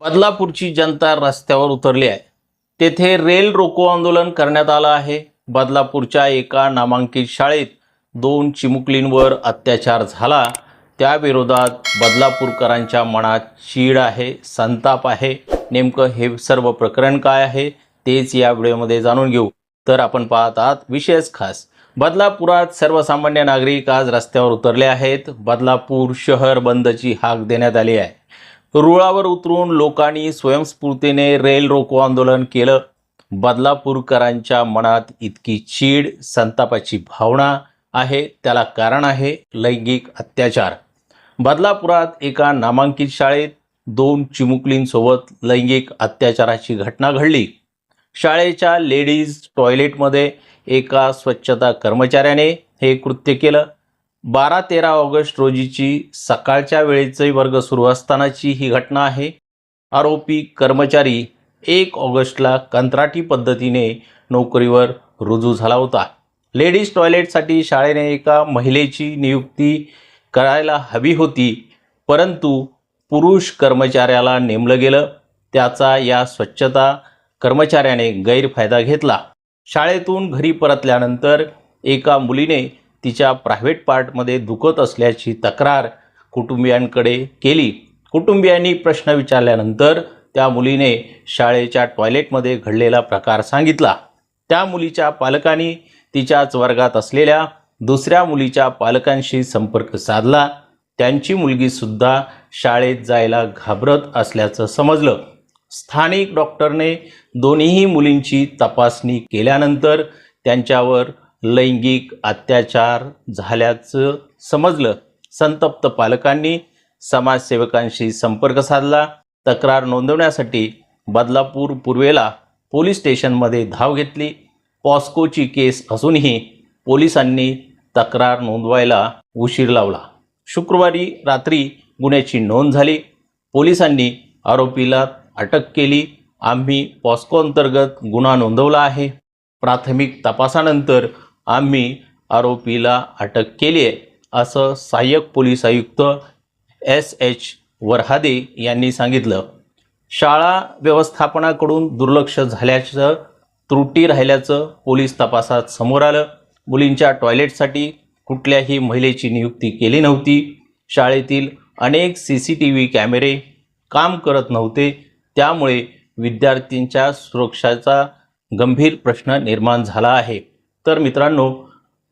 बदलापूरची जनता रस्त्यावर उतरली आहे. तेथे रेल रोको आंदोलन करण्यात आलं आहे. बदलापूरच्या एका नामांकित शाळेत दोन चिमुकलींवर अत्याचार झाला. त्याविरोधात बदलापूरकरांच्या मनात चीड आहे संताप आहे. नेमकं हे सर्व प्रकरण काय आहे तेच या व्हिडिओमध्ये जाणून घेऊ. तर आपण पाहत आहात विशेष खास. बदलापुरात सर्वसामान्य नागरिक आज रस्त्यावर उतरले आहेत. बदलापूर शहर बंदची हाक देण्यात आली आहे. रुळावर उतरून लोकांनी स्वयंस्फूर्तीने रेल रोको आंदोलन केलं. बदलापूरकरांच्या मनात इतकी चीड संतापाची भावना आहे त्याला कारण आहे लैंगिक अत्याचार. बदलापुरात एका नामांकित शाळेत दोन चिमुकलींसोबत लैंगिक अत्याचाराची घटना घडली. शाळेच्या लेडीज टॉयलेटमध्ये एका स्वच्छता कर्मचाऱ्याने हे कृत्य केलं. बारा तेरा ऑगस्ट रोजीची सकाळच्या वेळेचे वर्ग सुरू असतानाची ही घटना आहे. आरोपी कर्मचारी एक ऑगस्टला कंत्राटी पद्धतीने नोकरीवर रुजू झाला होता. लेडीज टॉयलेटसाठी शाळेने एका महिलेची नियुक्ती करायला हवी होती परंतु पुरुष कर्मचाऱ्याला नेमलं गेलं. त्याचा या स्वच्छता कर्मचाऱ्याने गैरफायदा घेतला. शाळेतून घरी परतल्यानंतर एका मुलीने तिच्या प्रायव्हेट पार्टमध्ये दुखत असल्याची तक्रार कुटुंबियांकडे केली. कुटुंबियांनी प्रश्न विचारल्यानंतर त्या मुलीने शाळेच्या टॉयलेटमध्ये घडलेला प्रकार सांगितला. त्या मुलीच्या पालकांनी तिच्याच वर्गात असलेल्या दुसऱ्या मुलीच्या पालकांशी संपर्क साधला. त्यांची मुलगीसुद्धा शाळेत जायला घाबरत असल्याचं समजलं. स्थानिक डॉक्टरने दोन्हीही मुलींची तपासणी केल्यानंतर त्यांच्यावर लैंगिक अत्याचार झाल्याचं समजलं. संतप्त पालकांनी समाजसेवकांशी संपर्क साधला. तक्रार नोंदवण्यासाठी बदलापूर पूर्वेला पोलीस स्टेशनमध्ये धाव घेतली. पॉस्कोची केस असूनही पोलिसांनी तक्रार नोंदवायला उशीर लावला. शुक्रवारी रात्री गुन्ह्याची नोंद झाली. पोलिसांनी आरोपीला अटक केली. आम्ही पॉस्को अंतर्गत गुन्हा नोंदवला आहे. प्राथमिक तपासानंतर आम्ही आरोपीला अटक केली आहे असं सहाय्यक पोलीस आयुक्त एस एच वरहादे यांनी सांगितलं. शाळा व्यवस्थापनाकडून दुर्लक्ष झाल्याचं त्रुटी राहिल्याचं पोलीस तपासात समोर आलं. मुलींच्या टॉयलेटसाठी कुठल्याही महिलेची नियुक्ती केली नव्हती. शाळेतील अनेक सी सी टी व्ही कॅमेरे काम करत नव्हते. त्यामुळे विद्यार्थ्यांच्या सुरक्षेचा गंभीर प्रश्न निर्माण झाला आहे. तर मित्रांनो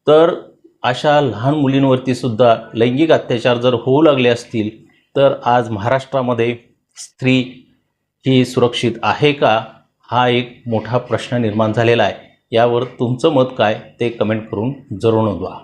तर अशा लहान मुलींवरती सुद्धा लैंगिक अत्याचार जर होऊ लागले असतील तर आज महाराष्ट्रामध्ये स्त्री ही सुरक्षित आहे का? हा एक मोठा प्रश्न निर्माण झालेला आहे. यावर तुमचं मत काय? ते कमेंट करून जरूर नोंदवा.